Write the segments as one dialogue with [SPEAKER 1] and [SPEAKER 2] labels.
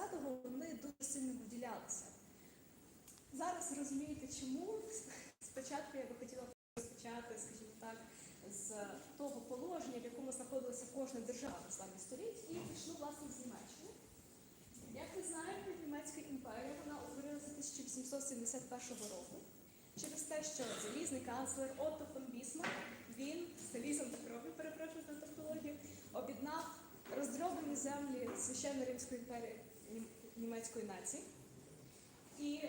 [SPEAKER 1] 20-го вони дуже сильно виділялися. Зараз розумієте, чому спочатку я би хотіла розпочати, скажімо так, з того положення, в якому знаходилася кожна держава на славі століть, і почну власне з Німеччини. Як ви знаєте, Німецька імперія вона утворилася 1871 року через те, що залізний канцлер Отто фон Бісмарк, він залізом та кров'ю, перепрошую за тавтологію, об'єднав роздроблені землі священно Римської імперії німецької нації. І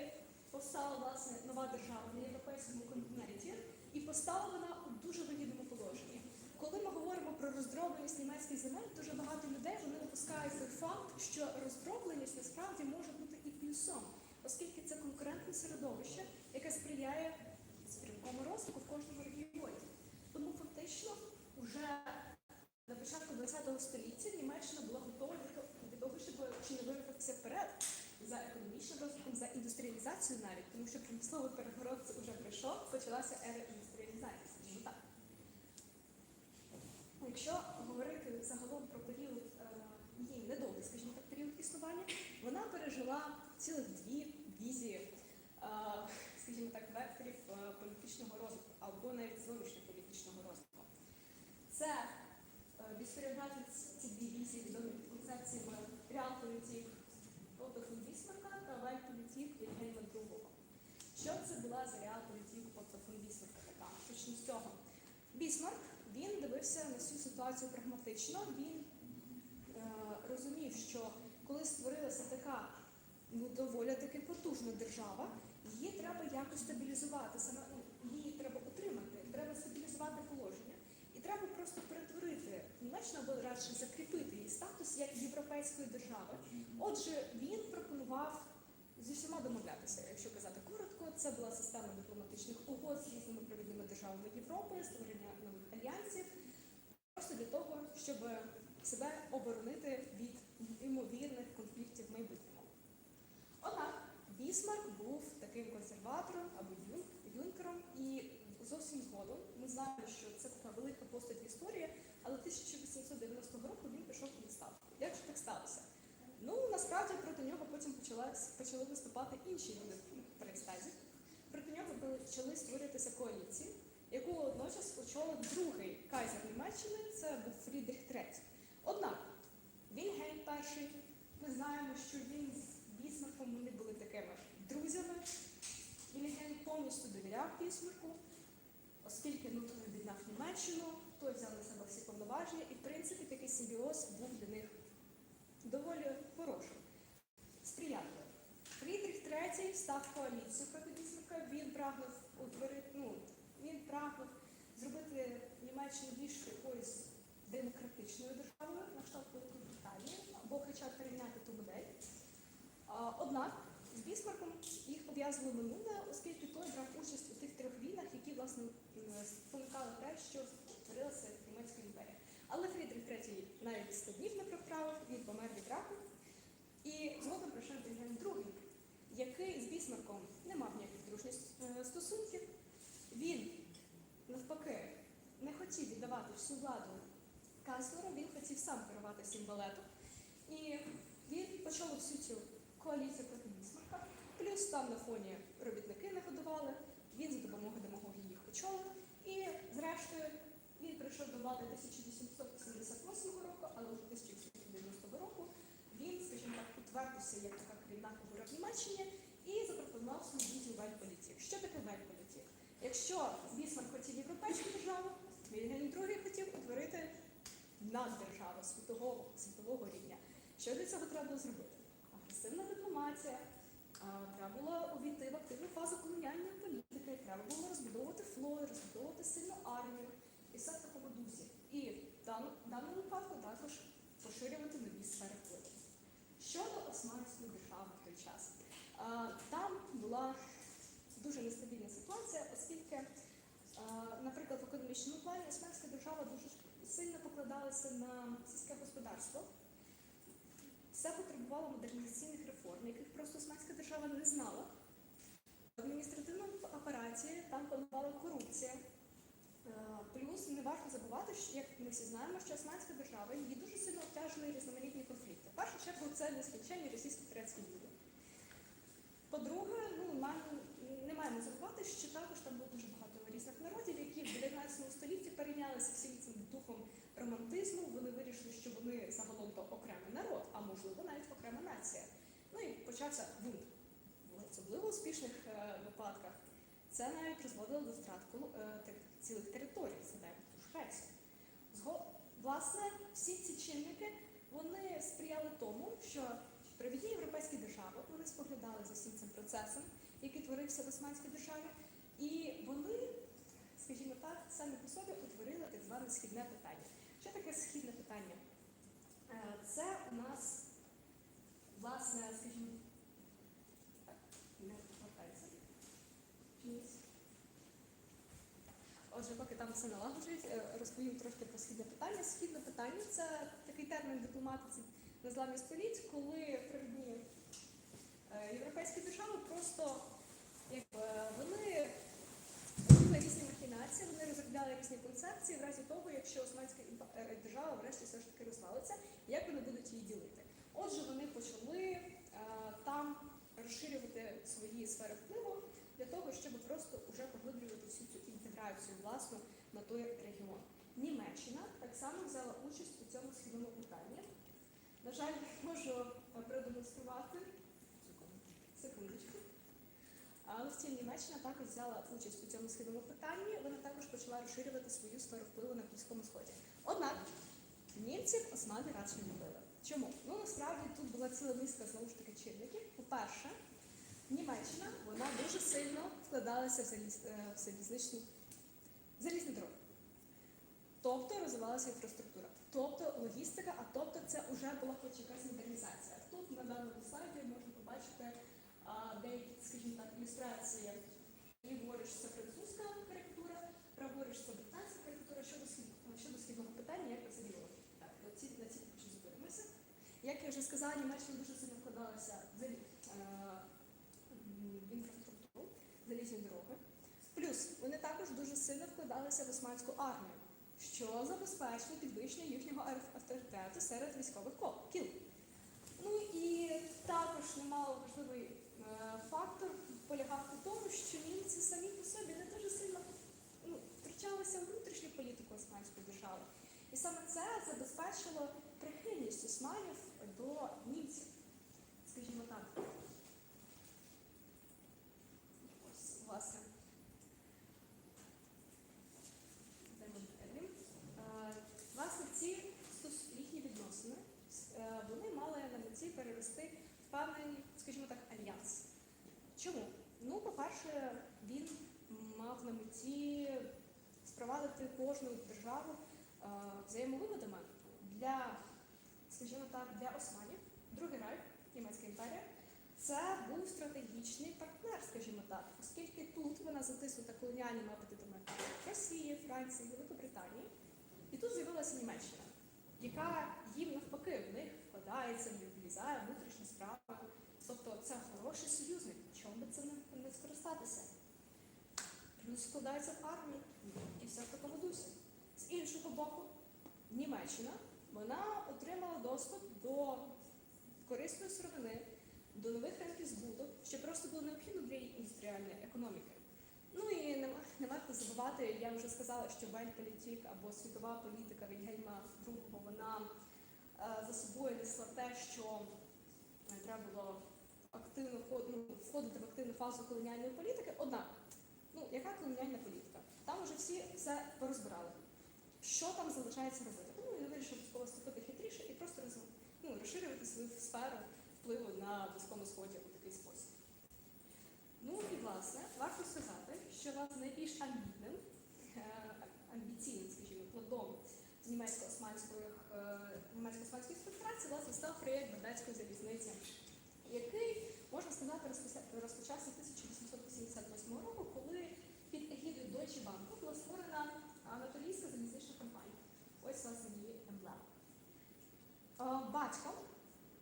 [SPEAKER 1] постала власне нова держава на європейському континенті, і постала вона у дуже вигідному положенні. Коли ми говоримо про роздробленість німецьких земель, дуже багато людей вони допускають той факт, що роздробленість насправді може бути і плюсом, оскільки це конкурентне середовище, яке сприяє стрімкому розвитку в кожному регіоні. Тому фактично вже на початку ХХ століття Німеччина була готова до того, щоб чи не вирватися вперед за економічним розвитком, за індустріалізацією навіть, тому що промисловий переворот вже прийшов, почалася ера індустріалізації, скажімо так. Якщо говорити загалом про період е, її недовгий, скажімо так, період існування, вона пережила цілих дві візії, е, скажімо так, векторів е, політичного розвитку або навіть зовнішньополітичного розвитку. Це е, в ці дві візії відомі під концепціями реалполітік Отто фон Бісмарка та вельполітік Вільгельма II. Що це була за реалполітік Отто фон Бісмарка така? Почну з цього. Бісмарк він дивився на всю ситуацію прагматично. Він е, розумів, що коли створилася така ну, доволі таки потужна держава, її треба якось стабілізувати. Саме ну, її треба утримати, треба стабілізувати положення. І треба просто перетворити Німеччину або радше закріпити її статус як європейської держави. Отже, він пропонував зі всіма домовлятися. Якщо казати коротко, це була система дипломатичних угод з різними провідними державами Європи, створення нових альянсів, просто для того, щоб себе оборонити від ймовірних конфліктів в майбутньому. Однак Бісмарк був таким консерватором або юнкером, і зовсім згодом ми знаємо, що це така велика постать в історії, але 1890 року він пішов у відставку. Як же так сталося? Ну насправді проти нього потім почалась, почали виступати інші люди при екстазі. Проти нього почали створюватися коаліції, яку одночас очолив другий кайзер Німеччини, це був Фрідріх III. Однак Вільгельм І, ми знаємо, що він з Бісмарком вони були такими друзями. Вільгельм повністю довіряв Бісмарку, оскільки ну, той об'єднав Німеччину, той взяв на себе всі повноваження, і в принципі такий симбіоз був для них доволі хорошим. Сприятливим. Фрідріх III став коаліцію проти він прагнув утворити, ну, він прагнув зробити Німеччину більш якоюсь демократичною державою, на кшталт Великобританії, або хоча б перейняти ту модель. Однак з Бісмарком їх пов'язувало минуле, оскільки той брав участь у тих трьох війнах, які власне спонукали те, що створилася Німецька імперія. Але Фрідрих III навіть 100 днів не проправив, він помер від раку. І згодом прийшов Вільгельм II, який з Бісмарком не мав ніяких дружніх е, стосунків. Він, навпаки, не хотів віддавати всю владу канцлеру, він хотів сам керувати всім балетом. І він почав всю цю коаліцію проти Бісмарка. Плюс там на фоні робітники не годували, він за допомогою демагогії їх очолив. І зрештою прийшов до влади 1878 року, але вже 1890 року він, скажімо так, утвердився як така керівна фігура в Німеччині і запропонував свою візію вельполітік. Що таке вельполітік? Якщо Бісмарк хотів європейську державу, Вільгельм II хотів утворити наддержаву світового, світового рівня. Що для цього треба було зробити? Агресивна дипломатія, треба було увійти в активну фазу колоніальної політики, треба було розбудовувати флот, розбудовувати сильну армію і все. І в даному, випадку також поширювати нові сфери впливу. Щодо Османської держави в той час, там була дуже нестабільна ситуація, оскільки, наприклад, в економічному плані Османська держава дуже сильно покладалася на сільське господарство. Все потребувало модернізаційних реформ, яких просто Османська держава не знала. В адміністративному апараті там панувала корупція. Е, не варто забувати, що як ми всі знаємо, що Османська держава її дуже сильно обтяжили різноманітні конфлікти. В першу чергу це нескінченні російсько-турецькі війни. По-друге, ну не маємо забувати, що також там було дуже багато різних народів, які в 19 столітті перейнялися всім цим духом романтизму. Вони вирішили, що вони загалом то окремий народ, а можливо навіть окрема нація. Ну і почався бунт. В особливо успішних е, випадках це навіть призводило до коло- е, тих цілих територій, згадаємо ту ж Власне, всі ці чинники вони сприяли тому, що провідні європейські держави вони споглядали за всім цим процесом, який творився в Османській державі, і вони, скажімо так, самі по собі утворили так зване східне питання. Що таке східне питання? Е, Це у нас, власне, скажімо, так, не повертається. Чомусь. Отже, поки там все налагоджують, е, розповім трошки про східне питання. Східне питання це такий термін дипломатиці на зламі століть, коли провідні е, європейські держави просто якби, вони робили різні махінації, вони розробляли різні концепції в разі того, якщо Османська е, держава врешті все ж таки розвалиться, як вони будуть її ділити. Отже, вони почали там розширювати свої сфери впливу для того, щоб просто вже поглиблювати всю цю інтеграцію власну той регіон. Німеччина так само взяла участь у цьому східному питанні. На жаль, можу продемонструвати секундочку. Але втім, Німеччина також взяла участь у цьому східному питанні. Вона також почала розширювати свою сферу впливу на Близькому Сході. Однак німців османи радше не любили. Чому? Ну насправді тут була ціла низка знову ж таки чинників. По-перше, Німеччина вона дуже сильно вкладалася в, е, залізничну в залізні дороги. Тобто розвивалася інфраструктура, тобто логістика, а тобто це вже була хоч якась модернізація. Тут на даному слайді можна побачити а, деякі, скажімо так, ілюстрації. Ліворуч це французька карикатура, праворуч це британська карикатура щодо щодо східного питання, як це діло. Так, ці, на ці що зупинимося. Як я вже сказала, Німеччина дуже сильно вкладалася в е, в інфраструктуру, залізні дороги. Плюс вони також дуже сильно вкладалися в османську армію, що забезпечило підвищення їхнього авторитету серед військових кіл. Ну і також немало важливий е, фактор полягав у тому, що німці самі по собі не дуже сильно ну, втручалися в внутрішню політику Османської держави. І саме це забезпечило прихильність османів до німців, скажімо так. Ось, власне. Йдемо далі. Е, Власне, ці стос- їхні відносини е, вони мали на меті в певний, скажімо так, альянс. Чому? Ну, по-перше, він мав на меті спровадити кожну державу е, взаємовигодами для, скажімо так, для османів. Другий райх, Німецька імперія, це був стратегічний партнер, скажімо так, оскільки тут вона затиснута колоніальними апетитами Росії, Франції, Великобританії. І тут з'явилася Німеччина, яка їм навпаки в них вкладається, в влізає внутрішні справи. Тобто це хороший союзник, чому би це не, скористатися? Плюс складається в армію і все в такому дусі. З іншого боку, Німеччина вона отримала доступ до корисної сировини, до нових ринків збуту, що просто було необхідно для її індустріальної економіки. Ну і не, не варто забувати, я вже сказала, що Вельполітік або світова політика Вільгельма II, вона за собою несла те, що е, треба було активно ну, входити в активну фазу колоніальної політики. Однак, ну яка колоніальна політика? Там вже всі все порозбирали. Що там залишається робити? Ну, він вирішив поступити хитріше і просто ну, розширювати свою сферу впливу на Близькому Сході у такий спосіб. Ну і власне варто сказати, що власне найбільш амбітним, е, амбіційним, скажімо, плодом німецько-османської е, німецько-османської співпраці власне став проєкт Бердецької залізниці, який можна сказати розпочався 1888 року, коли під егідою Deutsche Bank була створена Анатолійська залізнична компанія. Ось власне її емблема. Е, Батьком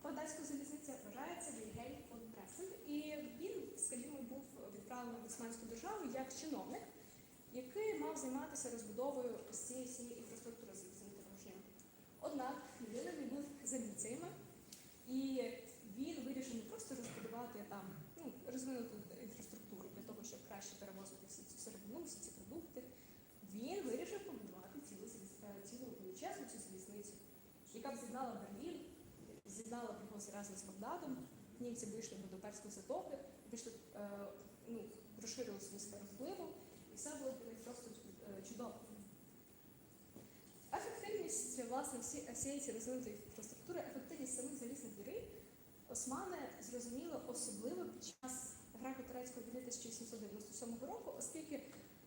[SPEAKER 1] Одеської залізниці вважається Вільгельм фон Пресинг, і він, скажімо, був відправлений в Османську державу як чиновник який мав займатися розбудовою цієї всієї. Однак не був з амбіціями, і він вирішив не просто розбудувати там, ну, розвинути інфраструктуру для того, щоб краще перевозити всі цю сировину, всі ці продукти. Він вирішив побудувати цілу, е, цілу величезну цю залізницю, яка б з'єднала Берлін, з'єднала б його разом з Багдадом. Німці вийшли до Перської затоки, вийшли, е, ну, розширили свою сферу впливу, і все було просто е, чудово. Ефективність власне всі, всієї цієї розвинутої інфраструктури, ефективність самих залізних доріг османи зрозуміли особливо під час греко-турецької війни 1797 року, оскільки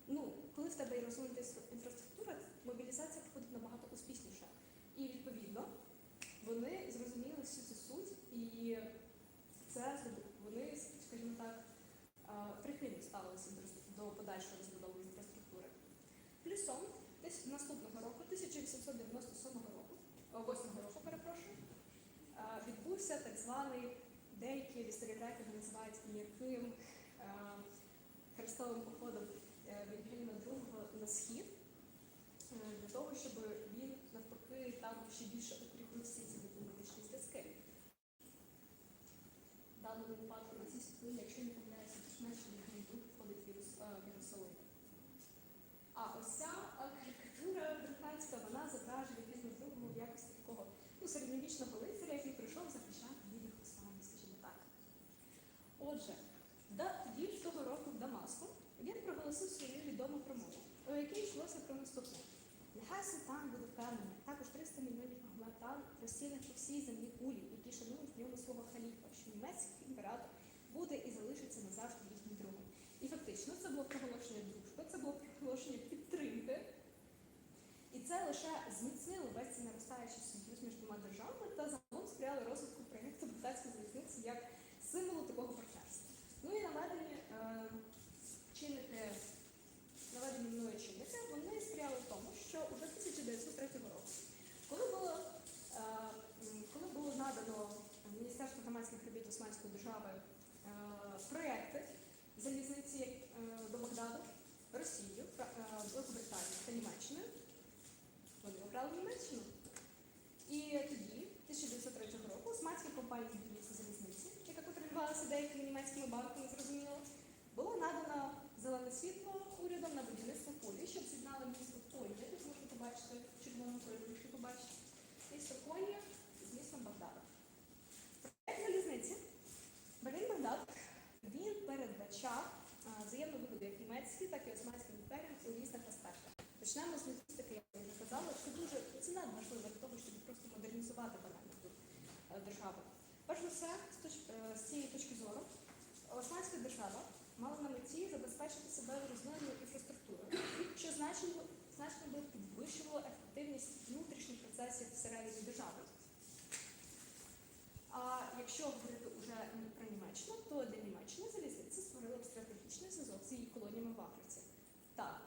[SPEAKER 1] ну, коли в тебе є розвинута інфраструктура, мобілізація проходить набагато успішніше. І відповідно вони зрозуміли всю цю суть, і це вони, скажімо так, прихильно ставилися до подальшої розбудови інфраструктури. Плюсом десь наступного року, 1897 року, о, 8 року, перепрошую, відбувся так званий, деякі історіографи називають м'яким а, хрестовим походом е, Вільгельма II на схід, е, для того, щоб він навпаки там ще більше укріпив всі ці дипломатичні зв'язки. В даному випадку на якщо не помиляюся, то менше Вільгельм II входить в Єрус- е, в Єрусалим. А ось ця е, карикатура британська, вона зображує Вільгельма II в якості такого ну, середньовічного лицаря, який прийшов захищати бідних останніх, скажімо так. Отже, тоді ж того року в Дамаску він проголосив свою відому промову, у якій йшлося про наступне. Нехай султан буде впевнений, також 300 мільйонів англатан розсіяних по всій землі кулі, які шанують в ньому свого халіфа, що німецький імператор буде і залишиться назавжди їхнім другом. І фактично це було проголошення дружби, це було проголошення підтримки. І це лише зміцнило весь цей наростаючий союз між двома державами та загалом сприяло розвитку проєкту британської залізниці як символу такого партнерства. Ну і наведені е, чинники, наведені мною чинники, вони сприяли в тому, що уже 1903 року, коли було, е, коли було надано Міністерству громадських робіт Османської держави е, проєкти залізниці е, до Багдаду, Росію, Великобританію та Німеччиною, вони обрали Німеччину. І тоді, 1903 року, османська компанія будівництва залізниці, яка контролювалася деякими німецькими банками, зрозуміло, було надано зелене світло урядом на будівництво полі, щоб з'єднали місто Конія, тут можна побачити в червоному кольорі, якщо побачите, місто Конія з містом Багдада. Проект залізниці Берлін Багдад він передбачав взаємну вигоду як німецькій, так і османським імперіям у різних аспектах. Почнемо з логістики, як я вже казала, це дуже це надважливо для того, щоб просто модернізувати банально тут е, державу. Перш за все, е, з цієї точки зору, Османська держава мала на меті забезпечити себе розвиненою інфраструктурою, що значно, значно би підвищувало ефективність внутрішніх процесів всередині держави. А якщо говорити вже не про Німеччину, то для Німеччини залізниця створила б стратегічний зв'язок з її колоніями в Африці. Так,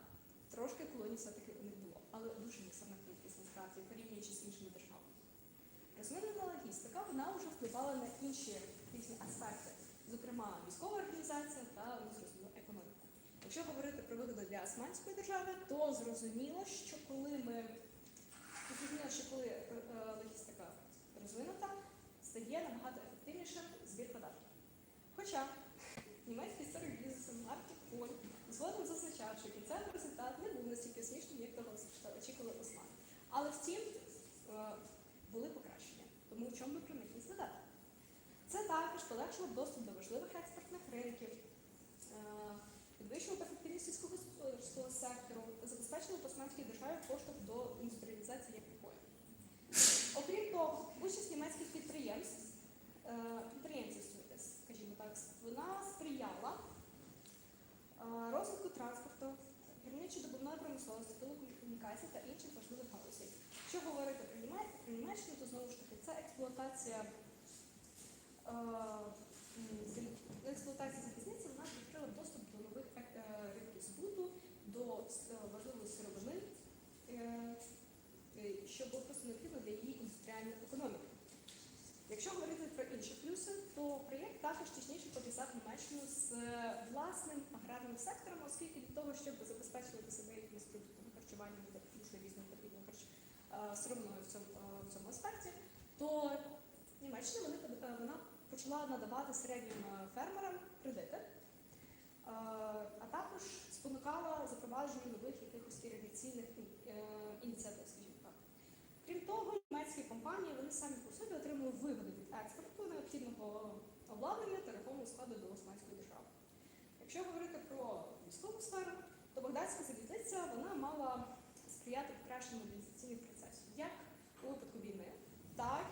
[SPEAKER 1] трошки колоній все-таки у них було, але дуже несерна кількість насправді, порівнюючи з іншими державами. Розвинена логістика вона вже впливала на інші різні аспекти, зокрема військова організація та зрозуміло економіка. Якщо говорити про вигоду для Османської держави, то зрозуміло, що коли ми зрозуміло, що коли е, е, логістика розвинута, стає набагато ефективнішим збір податків. Хоча німецький історик бізнесу Мартін Коль згодом зазначав, що кінцевий результат не був настільки смішним, як того очікували османи. Але втім, е, були покращення. Тому в чому би про них не згадати? Це також полегшило доступ до важливих експортних ринків, е, підвищило б ефективність сільськогосподарського сектору та забезпечило б османській державі поштовх до індустріалізації як такої. Окрім того, участь німецьких підприємств, е, підприємців, скажімо так, вона сприяла е, розвитку транспорту, гірничо-добувної промисловості, телекомунікацій та інших важливих галузей. Якщо говорити про Німеччину, то знову ж таки це експлуатація е, експлуатація залізниці, вона відкрила доступ до нових е, ринків збуту, до важливої сировини, е, що було просто необхідно для її індустріальної економіки. Якщо говорити про інші плюси, то проєкт також тісніше пов'язав Німеччину з власним аграрним сектором, оскільки для того, щоб забезпечувати себе якимось продуктами харчування, буде дуже різним потрібно харч сировиною в цьому, в цьому аспекті, то Німеччина вона почала надавати середнім е, фермерам кредити, е, а також спонукала запровадження нових якихось іригаційних е, ініціатив, скажімо так. Крім того, німецькі компанії вони самі по собі отримали вигоди від експорту необхідного обладнання та рухомого складу до Османської держави. Якщо говорити про військову сферу, то Багдадська залізниця вона мала сприяти покращенню мобілізаційних процесів, як у випадку війни, так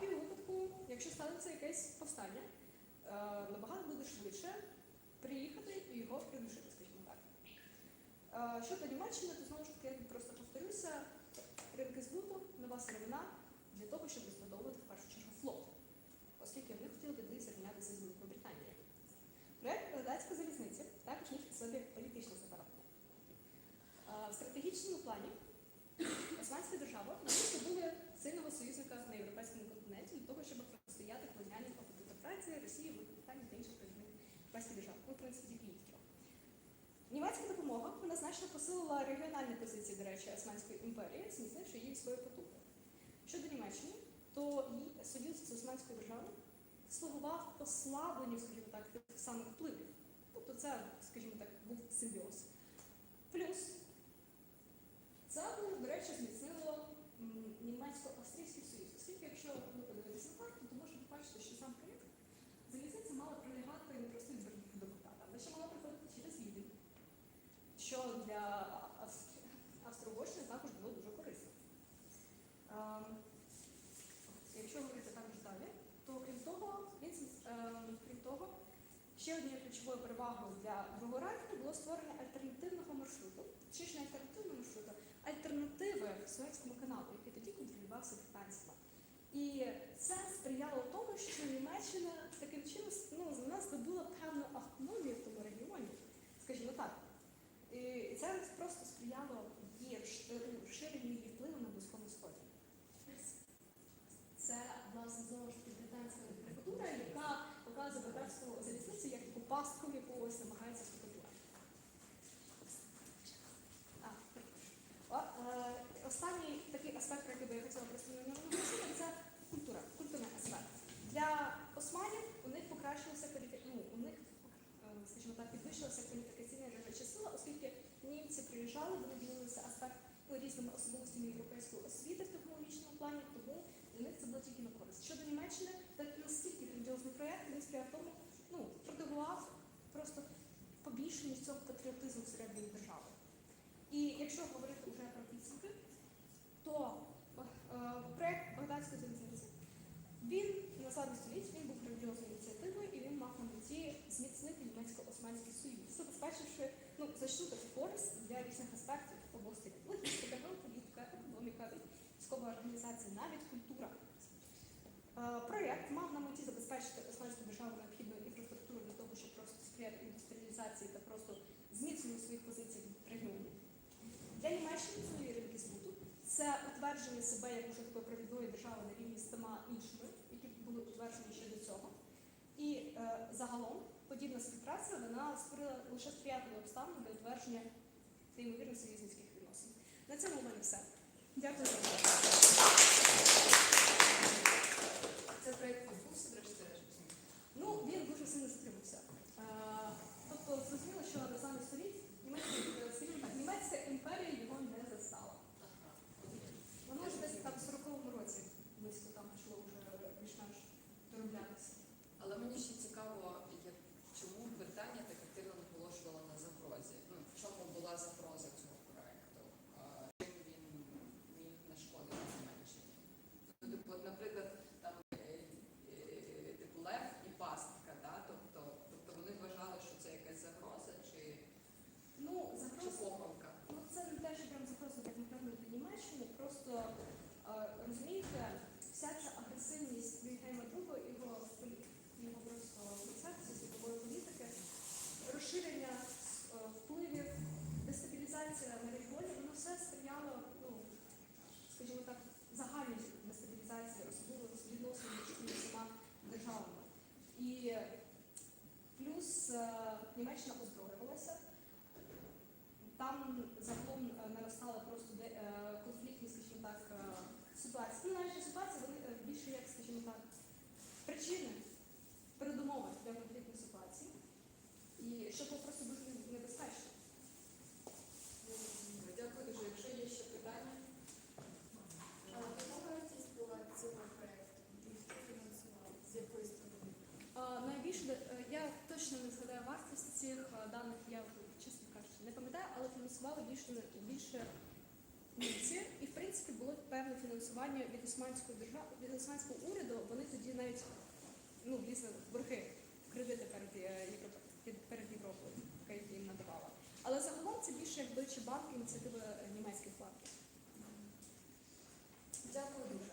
[SPEAKER 1] якщо станеться якесь повстання, е, набагато буде швидше приїхати і його придушити, скажімо так. Е, Щодо Німеччини, то знову ж таки я просто повторюся, ринки збуту, нова сировина для того, щоб розбудовувати в першу чергу флот, оскільки вони хотіли тоді зрівнятися з Великою Британією. Проект Датської залізниці також міг в собі політичне загарбання. Е, В стратегічному плані Османська держава були сильного союзника на європейському континенті для того, щоб протистояти колоніальним апетитам Франції, Росії, Великобританії та інших країн європейських держав. В принципі, тільки їх трьох. Німецька допомога вона значно посилила регіональні позиції, до речі, Османської імперії, зміцнивши її свою потугу. Щодо Німеччини, то її союз з Османською державою слугував послабленню, скажімо так, тих самих впливів. Тобто це, скажімо так, був симбіоз. Плюс це, до речі, зміцнило німецько-австрійський союз. Оскільки, якщо ви подивитися на карту, то можете побачити, що сам проєкт залізниця мала пролягати не просто від Берліна до Багдада, але ще мала проходити через Відень, що для Авст- Австро-Угорщини також було дуже корисно. Ем, Якщо говорити також далі, то крім того, він, ем, крім того, ще однією ключовою перевагою для Другого райху було створення альтернативного маршруту, чи ж не альтернативного маршруту, альтернативи Суецькому каналу, який тоді контролювався британцями. І це сприяло тому, що Німеччина таким чином ну, вона здобула певну автономію в тому регіоні, скажімо так. І це просто сприяло її розш- розширенню її впливу на Близькому Сході. Це, власне, знову ж таки британська префектура, яка показує братську залізницю як таку пастку, яку ось намагається скопіювати. Е, Останній такий аспект, про який би я хотіла просто наголосити, це культура, культурний аспект. Для османів у них покращилося ну, у них, е, скажімо так, підвищилася кваліфікаційна речі сила, оскільки німці приїжджали, вони ділилися аспект ну, різними особливостями європейської освіти в технологічному плані, тому для них це було тільки на користь. Щодо Німеччини, так настільки грандіозний проєкт, він сприяв тому, ну, продовгував просто побільшення цього патріотизму всередині держави. І якщо говорити вже про підсумки, то е, проєкт Багдадської залізниці, він на слабі століть він був грандіозною ініціативою і він мав на меті зміцнити німецько-османський союз, забезпечивши ну, користь для різних аспектів області логістика, геополітика, економіка, військова організація, навіть культура. Проєкт мав на меті забезпечити османську державу необхідною інфраструктурою для того, щоб просто сприяти індустріалізації та просто зміцненню своїх позицій в регіоні. Для Німеччини нові ринки збуту, це утвердження себе як уже такої провідної держави на рівні з тима іншими, які були утверджені ще до цього. І е, загалом подібна співпраця вона створила лише сприятливі обставини для утвердження неймовірно союзницьких відносин. На цьому в мене все. Дякую за увагу.
[SPEAKER 2] Це проєкт відбувся, врешті-решт.
[SPEAKER 1] Ну, він дуже сильно затримався. Е, тобто, зрозуміло, що на самі століть німецька, скажімо так, німецька імперія його не застала. Воно ж десь там в 40-му році близько там почало вже більш-менш дороблятися.
[SPEAKER 2] Але мені ще цікаво, як, чому Британія так активно наголошувала на загрозі. Ну, в чому була загроза цього проекту? А, Чим він міг нашкодити Німеччині? Ну, типу, от, наприклад, там е, е, типу лев і пастка, да? тобто, тобто вони вважали, що це якась загроза чи,
[SPEAKER 1] Ну,
[SPEAKER 2] чи
[SPEAKER 1] загроза
[SPEAKER 2] помилка?
[SPEAKER 1] Ну, це не те, що прям загроза так напевно для Німеччини. Просто е, розумієте, вся ця агресивність Вільгельма II, його полі- його просто концепції світової політики, розширення е, впливів, дестабілізація на регіоні, воно все сприяло, ну, скажімо так, загальній дестабілізації, особливо відносин між цими всіма державами. І плюс е, Німеччина озброювалася. там загалом е, наростали просто де, е, конфліктні, скажімо так, е, ситуації. Ну, навіть не ситуації, вони е, більше як, скажімо так, причини, передумови для конфліктних ситуацій. І що було просто дуже небезпечно.
[SPEAKER 2] Дякую дуже. Якщо є ще питання,
[SPEAKER 3] А яка вартість була цього проекту? І хто фінансував? З якої сторони?
[SPEAKER 1] Е, Найбільше е, я точно не згадаю вартість цих е, даних, я чесно кажучи, не пам'ятаю, але фінансували більше більше німці. І в принципі було певне фінансування від османської держави, від османського уряду. Вони тоді навіть ну влізли в борги кредити перед е, Європою перед Європою, яка їм надавала. Але загалом це більше як Deutsche Bank, ініціатива німецьких банків.
[SPEAKER 2] дякую дуже.